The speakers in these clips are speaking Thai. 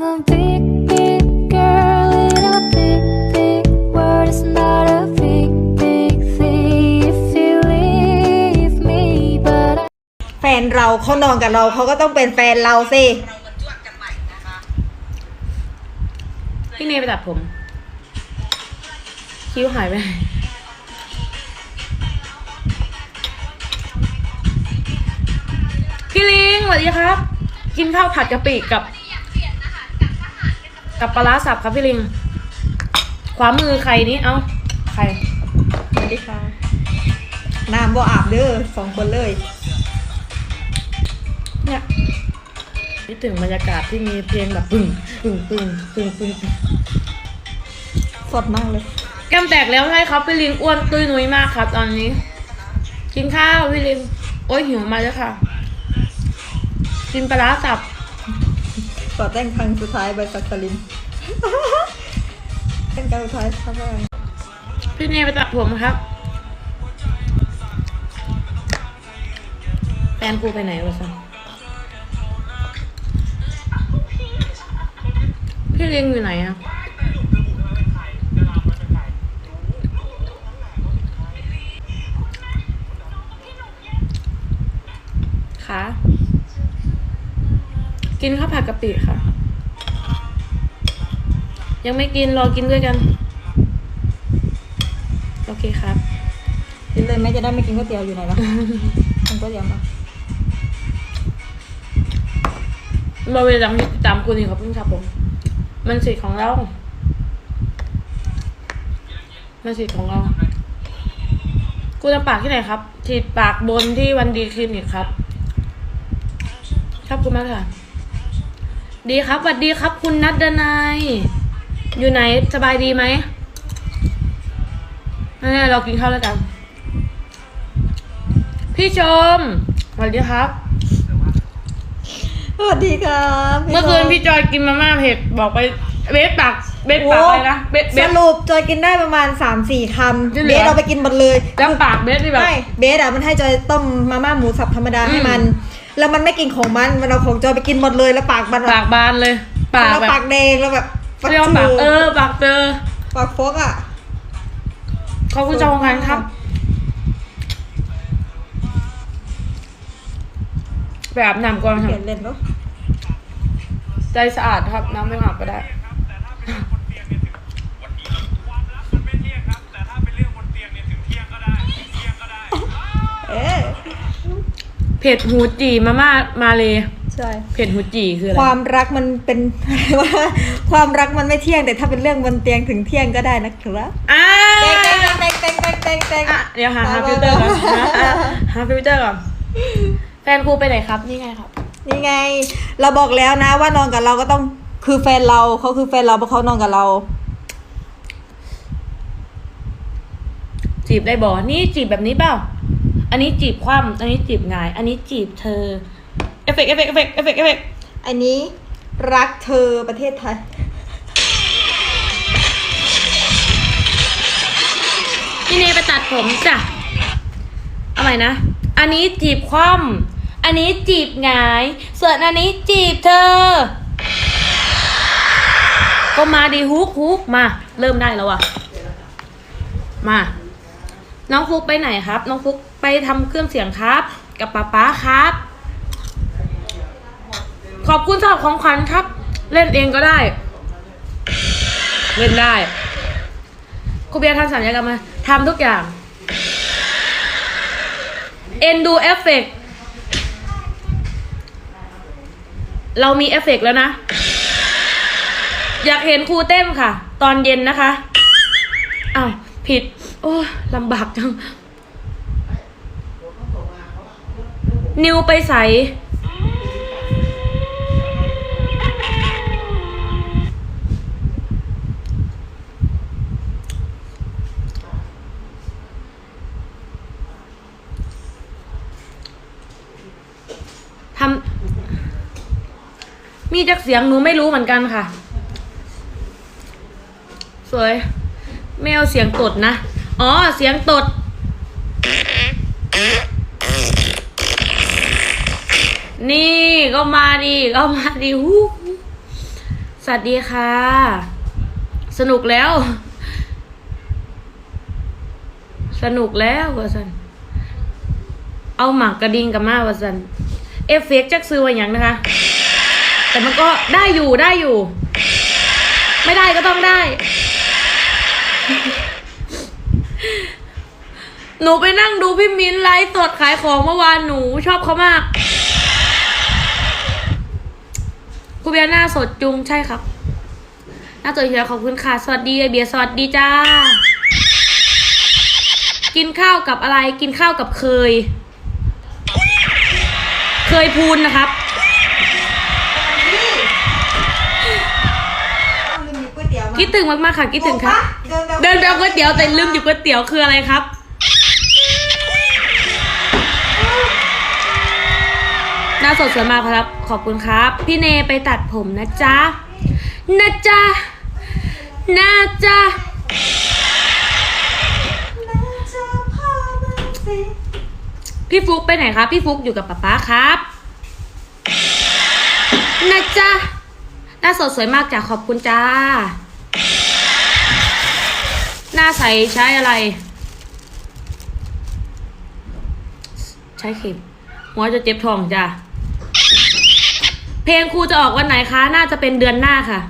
แฟนเราเขานอนกับเราเขาก็ต้องเป็นแฟนเราสิพี่เนยไปตัดผม คิ้วหายไปไหนพี่ลิงสวัสดีครับ กินข้าวผัดกะปิกับ กับปลาร้าสับครับพี่ลิง ขวามือใครนี่เอ้าใครสวัสดีค่ะน้ำบ่อาบเด้อสองคนเลย เนี่ยคิดถึงบรรยากาศที่มีเพลงแบบปึ้งปึ้งปึ้งปึ้งปึ้งปึ้งสดมากเลย แก้มแตกแล้วใช่ครับพี่ลิงอ้วนตุ้ยนุ้ยมากครับ ตอนนี้ กินข้าวพี่ลิงโอ้ยหิวมาแล้วค่ะ กินปลาร้าสับ ต่อแต่งครั้งสุดท้ายใบสักสลินเป็นการสุดท้ายครับพี่เนยไปตัดผมครับแฟนกูไปไหนวะสัพี่ลิงอยู่ไหนอะ กินข้าวผัดกะปิค่ะ ยังไม่กินรอกินด้วยกัน โอเคครับ กินเลยแม่จะได้ไม่กินก๋วยเตี๋ยวอยู่ไหนวะกินก๋วยเตี๋ยวมามาเวลาที่ตามคุณนี่ครับพี่ครับผม มันสิทธิ์ของเรา มันสิทธิ์ของเราคุณจะปากที่ไหนครับฉีดปากบนที่วันดีคลินิกครับ ขอบคุณมากค่ะ ดีครับสวัสดีครับ คุณนัดดนายอยู่ไหนสบายดีไหมนี่เรากินข้าวแล้วกัน พี่ชมสวัสดีครับ สวัสดีครับเมื่อคืนพี่จอยกินมาม่าเผ็ดบอกไปเบสปากเบสปากอะไรนะเบสเบสสรุปจอยกินได้ประมาณ3ามสี่คที่ำเหลืเบอสเอาไปกินหมดเลยแล้วปากเบสที่แบบไม่เบสอะมันให้จอยต้มมาม่าหมูสับธรรมดาอืมให้มัน แล้วมันไม่กินของมัน มันเอาของจอยไปกินหมดเลย แล้วปากมันปากบานเลย ปากแล้วแบบปากแดงแล้วแบบเรียกว่าปากเออปากเจอปากฟกอะขอบคุณเจ้าของงานครับแบบน้ำก่อนครัเขียบนเล่นก็ใจสะอาดครับ น้ำไม่อาบก็ได้ เอ๊ะ เผ็ดหูจีมาม่ามาเลยใช่ เผ็ดหูจีคืออะไรความรักมันเป็นว่าความรักมันไม่เที่ยงแต่ถ้าเป็นเรื่องบนเตียงถึงเที่ยงก็ได้นะครับอ่าเต็งเต็งเต็งเต็งเต็งเต็งเต็งอะเดี๋ยวหาหาฟิลเตอร์ก่อนนะอะหาฟิลเตอร์ก่อนแฟนครูไปไหนครับนี่ไงครับ นี่ไง เราบอกแล้วนะว่านอนกับเราก็ต้องคือแฟนเราเขาคือแฟนเราเพราะเขานอนกับเรา จีบได้บอกนี่จีบแบบนี้เปล่า อันนี้จีบคว่ำอันนี้จีบหงาย อันนี้จีบเธอ เอฟเฟกต์เอฟเฟกต์เอฟเฟกต์เอฟเฟกต์เอฟเฟกต์อันนี้รักเธอประเทศไทย พี่เนยไปตัดผมจ้ะเอาใหม่นะ อันนี้จีบคว่ำอันนี้จีบหงาย ส่วนอันนี้จีบเธอ ก็มาดีฮุกฮุกมา เริ่มได้แล้วอะมา น้องฟุกไปไหนครับ น้องฟุก ไปทำเครื่องเสียงครับ กับป๊าป๊าครับ ขอบคุณสำหรับของขวัญครับ เล่นเองก็ได้ เล่นได้ครูเบียร์ทำสัญญากรรมมาทำทุกอย่างเอ็นดูเอฟเฟกต์เรามีเอฟเฟกต์แล้วนะ อยากเห็นครูเต้นค่ะ ตอนเย็นนะคะ อ้าว ผิด โอ้ลำบากจัง นิวไปใสทำมีจากเสียงหนูไม่รู้เหมือนกันค่ะ สวยไม่เอาเสียงตดนะ อ๋อ เสียงตด นี่ก็มาดีก็มาดีฮู้สวัสดีค่ะ สนุกแล้ว สนุกแล้ววะสัน เอาหมากกระดิ่งกับมาวะสัน เอฟเฟกต์จักซื้อไว่าอย่างนะคะ แต่มันก็ได้อยู่ได้อยู่ ไม่ได้ก็ต้องได้ หนูไปนั่งดูพี่มิ้นไลฟ์สดขายของเมื่อวานหนูชอบเขามาก คุณ เบียร์หน้าสดจุงใช่ครับ หน้าสดเชียวขอบคุณค่ะ สวัสดีไอเบียร์สวัสดีจ้า กินข้าวกับอะไร กินข้าวกับเคย เคยพูนนะครับลืมหยิบก๋วยเตี๋ยวมาคิดถึงมากๆค่ะคิดถึงครับเดินเดินไปเอาก๋วยเตี๋ยวแต่ลืมหยิบก๋วยเตี๋ยวคืออะไรครับ หน้าสดสวยมากครับ ขอบคุณครับ พี่เนไปตัดผมนะจ๊ะ นะจ๊ะ นะจ๊ะ พี่ฟุกไปไหนครับ พี่ฟุกอยู่กับป๊าป๊าครับ นะจ๊ะ หน้าสดสวยมากจ้ะขอบคุณจ้า หน้าใสใช้อะไร ใช้เข็มหัวจะเจ็บท้องจ้ะ ลงครูจะออกวันไหนคะ น่าจะเป็นเดือนหน้าค่ะ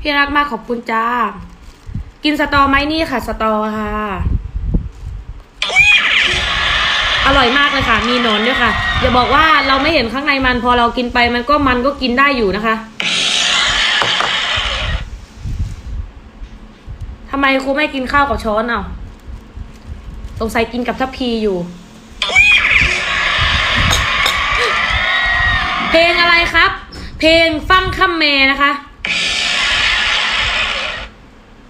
พี่รักมากขอบคุณจ้า กินสตอไหมนี่ค่ะ สตอค่ะ อร่อยมากเลยค่ะ มีหนอนด้วยค่ะ อย่าบอกว่าเราไม่เห็นข้างในมัน พอเรากินไปมันก็มันก็กินได้อยู่นะคะทำไมครูไม่กินข้าวกับช้อนเอาสงสัยกินกับทัพพีอยู่ เพลงอะไรครับ เพลงฟังคำแม่นะคะ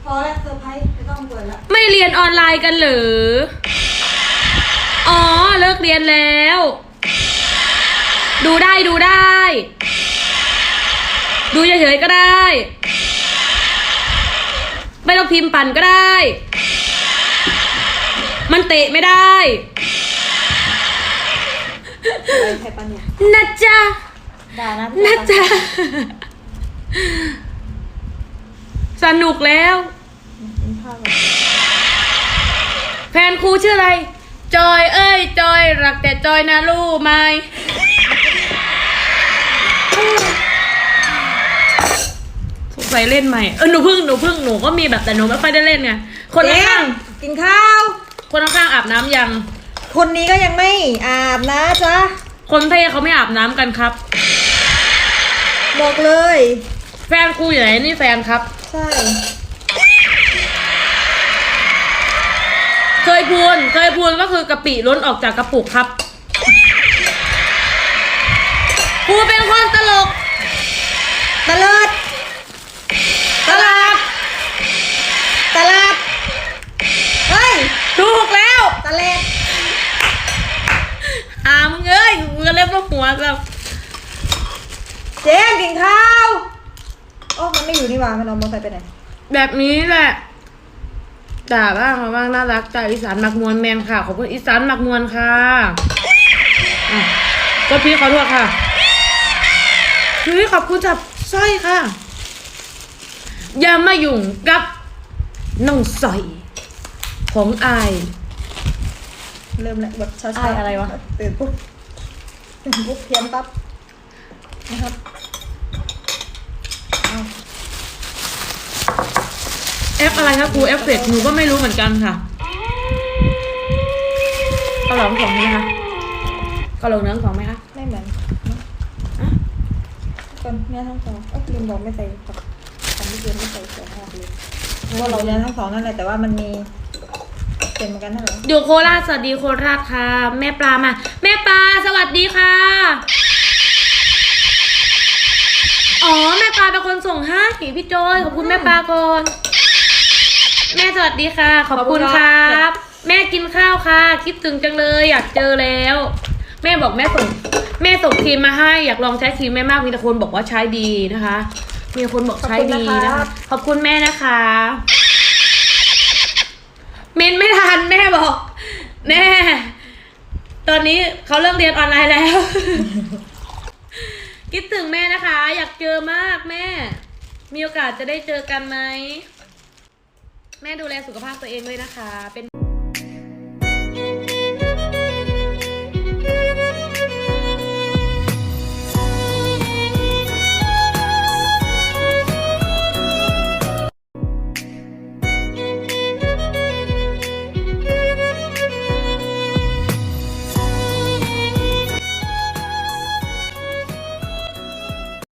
พอแล้วเซอร์ไพรส์ไม่ต้องเปิดแล้วไม่เรียนออนไลน์กันเหรอ อ๋อ เลิกเรียนแล้ว ดูได้ดูได้ ดูเฉยๆก็ได้ ไม่ต้องพิมพ์ปั่นก็ได้ มันเตะไม่ได้ อะไรใครปันเนี่ย นะจ๊ะ ด่านะนะจ๊ะสนุกแล้วกินข้าวก่อนแฟนครูชื่ออะไร จอยเอ้ย จอยรักแต่จอยนะรู้ไหมสงสัยเล่นใหม่ เออหนูเพึ่งหนูเพึ่งหนูก็มีแบบแต่หนูไม่ค่อยได้เล่นไง คนเจข้างมส์กินข้าวๆคนข้างๆอาบน้ำยัง คนนี้ก็ยังไม่อาบนะจ๊ะ คนเท่เขาไม่อาบน้ำกันครับ บอกเลย แฟนครูอยู่ไหนนี่แฟนครับ ใช่ เคยพูนเคยพูนก็คือกะปิล้นออกจากกระปุกครับครูเป็นคนตลกตะเลิดตลาดตลาดเฮ้ย ถูกแล้วตะเล็ดหามึงเอ้ยมึงก็เล็บมาหัวกับ เจมส์กินข้าวโอ้มันไม่อยู่นี่หว่ามันเอามอเตอร์ไซค์ไปไหนแบบนี้แหละด่าบ้างมาบ้างน่ารักจ่าอีสานหมักมวลแมงค่ะขอบคุณอีสานหมักมวลค่ะอะก็พี่ขอโทษค่ะเฮ้ยขอบคุณจับสร้อยค่ะ อย่ามายุ่งกับน้องสร้อยของอาย เริ่มแล้วแบบช้าอายอะไรวะ ตื่นปุ๊บตื่นปุ๊บเพี้ยนปั๊บนะครับเอา แอปอะไรครับครูแอปเฟกหนูก็ไม่รู้เหมือนกันค่ะกระหล่ำของไหมคะกระโหลกเนื้อของไหมคะไม่เหมือนก่อนเนื้อทั้งสองเอ้ยลืมบอกไม่ใส่ผักของที่เรียนไม่ใส่ถั่วงอกเลยเพราะว่าเราเรียนทั้งสองนั่นแหละแต่ว่ามันมีเป็นเหมือนกันนั่นแหละอยู่โคราชสวัสดีโคราชค่ะ แม่ปลามา แม่ปลาสวัสดีค่ะ อ๋อแม่ปลาเป็นคนส่งให้พี่โจยขอบคุณแม่ปลาก่อน แม่สวัสดีค่ะ ขอบคุณครับ แม่กินข้าวค่ะ คิดถึงจังเลยอยากเจอแล้ว แม่บอกแม่ส่งแม่ส่งครีมมาให้อยากลองใช้ครีมแม่มากมีแต่คนบอกว่าใช้ดีนะคะ มีคนบอกใช้ดีนะคะขอบคุณแม่นะคะ เมนไม่ทันแม่บอกแม่ตอนนี้เขาเลิกเรียนออนไลน์แล้ว คิดถึงแม่นะคะ อยากเจอมากแม่ มีโอกาสจะได้เจอกันไหม แม่ดูแลสุขภาพตัวเองด้วยนะคะ เป็น